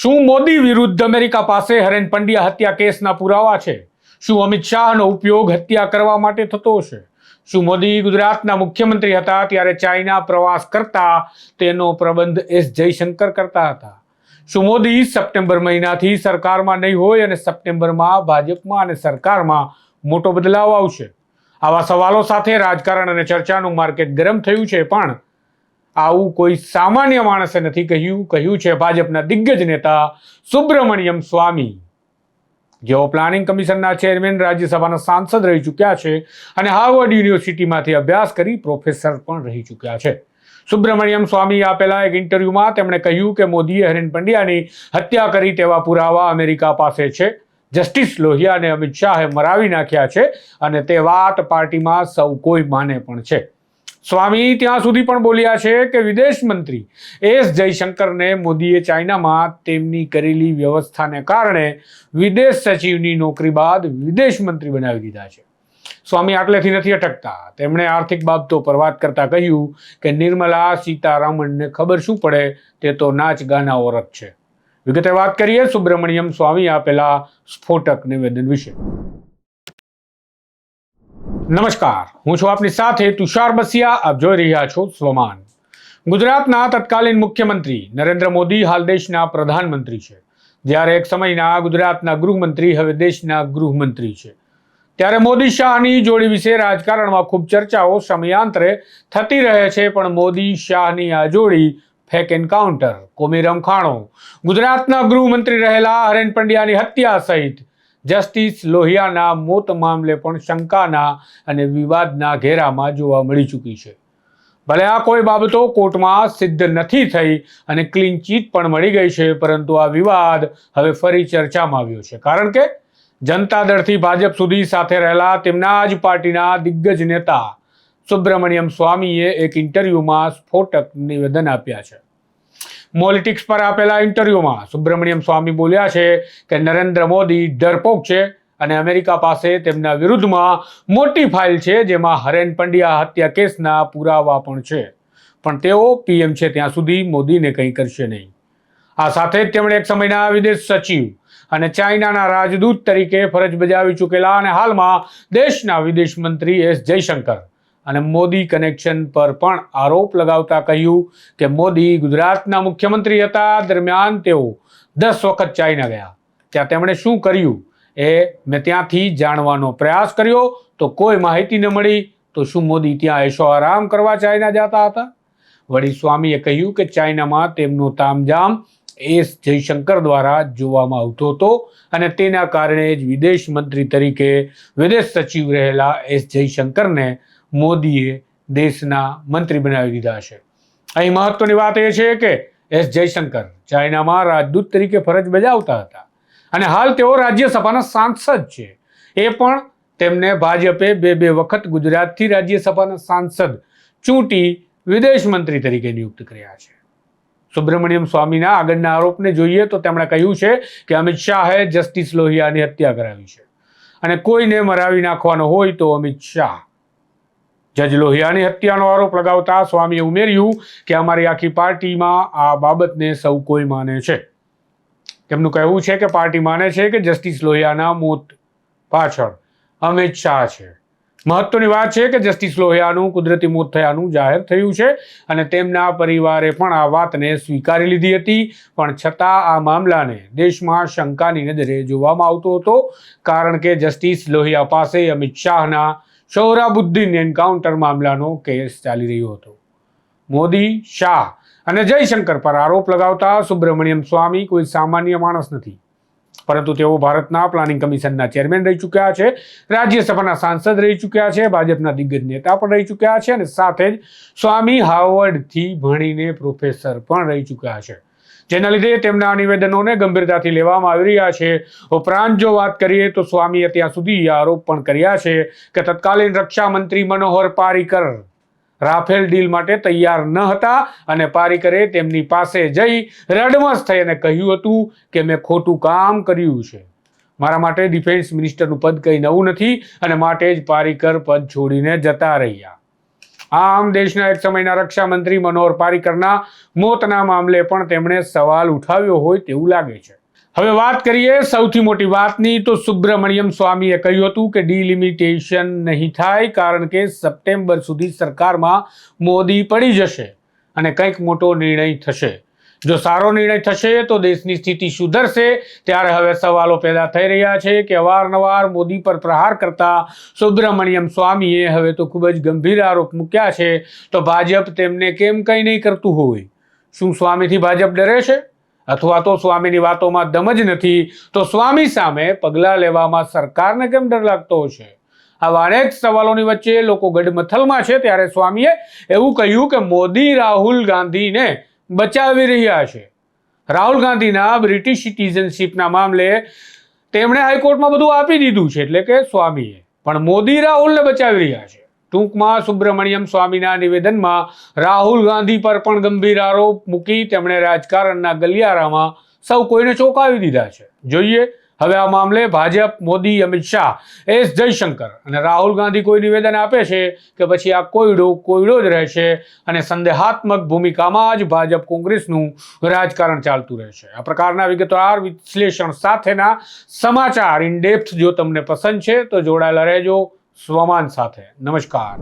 શું મોદી વિરુદ્ધ અમેરિકા પાસે હરેન પંડ્યા હત્યા કેસના પુરાવા છે? શું અમિત શાહનો ઉપયોગ હત્યા કરવા માટે થતો હશે? શું મોદી ગુજરાતના મુખ્યમંત્રી હતા ત્યારે ચાઇના પ્રવાસ કરતા તેનો પ્રબંધ એસ જયશંકર કરતા હતા? શું મોદી સપ્ટેમ્બર મહિનાથી સરકારમાં નહીં હોય અને સપ્ટેમ્બરમાં ભાજપમાં અને સરકારમાં મોટો બદલાવ આવશે? આવા સવાલો સાથે રાજકારણ અને ચર્ચાનું માર્કેટ ગરમ થયું છે, પણ આવું કોઈ સામાન્ય માણસે નથી કહ્યું. કહ્યું છે ભાજપના દિગ્ગજ નેતા સુબ્રમણ્યમ સ્વામી. જેઓ પ્લાનિંગ કમિશનના ચેરમેન, રાજ્યસભાના સાંસદ રહી ચૂક્યા છે અને હાર્વર્ડ યુનિવર્સિટીમાંથી અભ્યાસ કરી પ્રોફેસર પણ રહી ચૂક્યા છે. સુબ્રમણ્યમ સ્વામી આપેલા એક ઇન્ટરવ્યુમાં તેમણે કહ્યું કે મોદીએ હરેન પંડ્યાની હત્યા કરી તેવા પુરાવા અમેરિકા પાસે છે. જસ્ટિસ લોહિયાને અમિત શાહે મરાવી નાખ્યા છે અને તે વાત પાર્ટીમાં સૌ કોઈ માને પણ છે. સ્વામી ત્યાં સુધી પણ બોલ્યા છે કે વિદેશ મંત્રી એસ જયશંકરને મોદીએ ચાઇનામાં તેમની કરેલી વ્યવસ્થાને કારણે વિદેશ સચિવની નોકરી બાદ વિદેશ મંત્રી બનાવી દીધા છે. સ્વામી આટલેથી નથી અટકતા. તેમણે આર્થિક બાબતો પર વાત કરતા કહ્યું કે નિર્મલા સીતારામનને ખબર શું પડે તે તો નાચ ગાના ઓરત છે. વિગતે વાત કરીએ, સુબ્રમણ્યમ સ્વામી આપેલા સ્ફોટક નિવેદન વિશે. નમસ્કાર. હું છું આપની સાથે તુષાર બસિયા. આપ જોઈ રહ્યા છો સ્વમાન ગુજરાતના તત્કાલીન મુખ્યમંત્રી નરેન્દ્ર મોદી હાલ દેશના પ્રધાનમંત્રી છે. જ્યારે એક સમયના ગુજરાતના ગૃહમંત્રી, હવે દેશના ગૃહમંત્રી છે. ત્યારે મોદી શાહની જોડી વિશે રાજકારણમાં ખૂબ ચર્ચાઓ સમયાંતરે થતી રહે છે, પણ મોદી શાહની આ જોડી ફેક એન્કાઉન્ટર. કોમી રમખાણો ગુજરાતના ગૃહમંત્રી રહેલા હરેન પંડ્યાની હત્યા સહિત જસ્ટિસ લોહિયાના મોત મામલે પણ શંકાના અને વિવાદના ઘેરામાં જોવા મળી ચૂકી છે. ભલે આ કોઈ બાબતો કોર્ટમાં સિદ્ધ નથી થઈ અને ક્લીન ચીટ પણ મળી ગઈ છે, પરંતુ આ વિવાદ હવે ફરી ચર્ચામાં આવ્યો છે. કારણ કે જનતા દળથી ભાજપ સુધી સાથે રહેલા તેમના જ પાર્ટીના દિગ્ગજ નેતા સુબ્રમણ્યમ સ્વામીએ એક ઇન્ટરવ્યૂમાં સ્ફોટક નિવેદન આપ્યા છે. મોલિટિક્સ પર આપેલા ઇન્ટરવ્યુમાં સુબ્રમણ્યમ સ્વામી બોલ્યા છે કે નરેન્દ્ર મોદી ડરપોક છે અને અમેરિકા પાસે તેમના વિરુદ્ધમાં મોટી ફાઇલ છે જેમાં હરેન પંડ્યા હત્યા કેસના પુરાવા પણ છે. પણ તેઓ પીએમ છે ત્યાં સુધી મોદીને કંઈ કરશે નહીં. આ સાથે જ તેમણે એક સમયના વિદેશ સચિવ અને ચાઇનાના રાજદૂત તરીકે ફરજ બજાવી ચૂકેલા અને હાલમાં દેશના વિદેશ મંત્રી એસ જયશંકર અને મોદી કનેક્શન પર પણ આરોપ લગાવતા કહ્યું કે મોદી ગુજરાતના મુખ્યમંત્રી હતા, દરમિયાન તેઓ દસ વખત ચાઇના ગયા. ત્યાં તેમણે શું કર્યું? એ મેં ત્યાંથી જાણવાનો પ્રયાસ કર્યો. તો કોઈ માહિતી ન મળી, તો શું મોદી ત્યાં એશો આરામ કરવા ચાઇના જતા હતા? વળી સ્વામીએ કહ્યું કે ચાઇનામાં તેમનો તામજામ એસ જયશંકર દ્વારા જોવામાં આવતો હતો અને તેના કારણે જ વિદેશ મંત્રી તરીકે વિદેશ સચિવ રહેલા એસ જયશંકરને મોદીએ દેશના મંત્રી બનાવી દીધા છે. અહીં મહત્વની વાત એ છે કે એસ જયશંકર ચાઇનામાં રાજદૂત તરીકે ફરજ બજાવતા હતા અને હાલ તેઓ રાજ્યસભાના સાંસદ છે. એ પણ તેમને ભાજપે બે બે વખત ગુજરાતથી રાજ્યસભાના સાંસદ ચૂંટી વિદેશ મંત્રી તરીકે નિયુક્ત કર્યા છે. સુબ્રમણ્યમ સ્વામીના આગળના આરોપને જોઈએ તો તેમણે કહ્યું છે કે અમિત શાહે જસ્ટિસ લોહિયાની હત્યા કરાવી છે અને કોઈને મરાવી નાખવાનો હોય તો અમિત શાહ જજ લોહિયાની હત્યાનો આરોપ લગાવતા સ્વામીએ ઉમેર્યું કે અમારી આખી પાર્ટીમાં આ બાબતને સૌ કોઈ માને છે. તેમનું કહેવું છે કે પાર્ટી માને છે કે જસ્ટિસ લોહિયાના મોત પાછળ અમિત શાહ છે. મહત્વની વાત છે કે જસ્ટિસ લોહિયાનું કુદરતી મોત થયાનું જાહેર થયું છે અને તેમના પરિવારે પણ આ વાતને સ્વીકારી લીધી હતી. પણ છતાં આ મામલાને દેશમાં શંકાની નજરે જોવામાં આવતો હતો. કારણ કે જસ્ટિસ લોહિયા પાસે અમિત શાહના સૌરાબુદ્દીન એન્કાઉન્ટર મામલાનો કેસ ચાલી રહ્યો હતો. મોદી, શાહ અને જયશંકર પર આરોપ લગાવતા સુબ્રમણ્યમ સ્વામી કોઈ સામાન્ય માણસ નથી. પરંતુ તેઓ ભારતના પ્લાનિંગ કમિશનના ચેરમેન રહી ચૂક્યા છે, રાજ્યસભાના સાંસદ રહી ચૂક્યા છે, ભાજપના દિગ્ગજ નેતા પણ રહી ચૂક્યા છે અને સાથે જ સ્વામી હાર્વર્ડથી ભણીને પ્રોફેસર પણ રહી ચૂક્યા છે. જેના લીધે તેમના નિવેદનોને ગંભીરતાથી લેવામાં આવી રહ્યા છે. ઉપરાંત જો વાત કરીએ તો સ્વામીએ ત્યાં સુધી આરોપ પણ કર્યા છે કે તત્કાલીન રક્ષા મંત્રી મનોહર પારીકર રાફેલ ડીલ માટે તૈયાર ન હતા અને પારીકરે તેમની પાસે જઈ રડમસ થઈ અને કહ્યું હતું કે મેં ખોટું કામ કર્યું છે. મારા માટે ડિફેન્સ મિનિસ્ટરનું પદ કંઈ નવું નથી અને માટે જ પારીકર પદ છોડીને જતા રહ્યા. આમ દેશના એક સમયના રક્ષામંત્રી મનોહર પારીકરના મોતના મામલે પણ તેમણે સવાલ ઉઠાવ્યો હોય તેવું લાગે છે. હવે વાત કરીએ સૌથી મોટી વાતની, તો સુબ્રમણ્યમ સ્વામીએ કહ્યું હતું કે ડિલિમિટેશન નહીં થાય કારણ કે સપ્ટેમ્બર સુધી સરકારમાં મોદી પડી જશે અને કંઈક મોટો નિર્ણય થશે. જો સારો નિર્ણય થશે તો દેશની સ્થિતિ સુધરશે. ત્યારે હવે સવાલો પેદા થઈ રહ્યા છે કે અવારનવાર મોદી પર પ્રહાર કરતા સુબ્રમણ્યમ સ્વામીએ હવે તો ખૂબ જ ગંભીર આરોપ મૂક્યા છે. તો ભાજપ તેમને કેમ કંઈ નહીં કરતું હોય? શું સ્વામીથી ભાજપ ડરે છે? અથવા તો સ્વામીની વાતોમાં દમ જ નથી? તો સ્વામી સામે પગલાં લેવામાં સરકારને કેમ ડર લાગતો હશે આવા અનેક સવાલોની વચ્ચે લોકો ગઢમથલમાં છે. ત્યારે સ્વામીએ એવું કહ્યું કે મોદી રાહુલ ગાંધીને બચાવી રહ્યા છે. રાહુલ ગાંધીના બ્રિટિશ સિટીઝનશીપના મામલે તેમણે હાઈકોર્ટમાં બધું આપી દીધું છે એટલે કે સ્વામીએ. પણ મોદી રાહુલને બચાવી રહ્યા છે. ટૂંકમાં સુબ્રમણ્યમ સ્વામીના નિવેદનમાં રાહુલ ગાંધી પર પણ ગંભીર આરોપ મૂકી તેમણે રાજકારણના ગલિયારામાં સૌ કોઈને ચોંકાવી દીધા છે. જોઈએ હવે આ મામલે ભાજપ, મોદી, અમિત શાહ, એસ જયશંકર અને રાહુલ ગાંધી કોઈ નિવેદન આપે છે કે પછી આ કોયડો કોયડો જ રહેશે અને સંદેહાત્મક ભૂમિકામાં જ ભાજપ કોંગ્રેસનું રાજકારણ ચાલતું રહેશે. આ પ્રકારના વિગતવાર વિશ્લેષણ સાથેના સમાચાર ઇન ડેપ્થ જો તમને પસંદ છે તો જોડાયેલા રહેજો સ્વમાન સાથે. નમસ્કાર.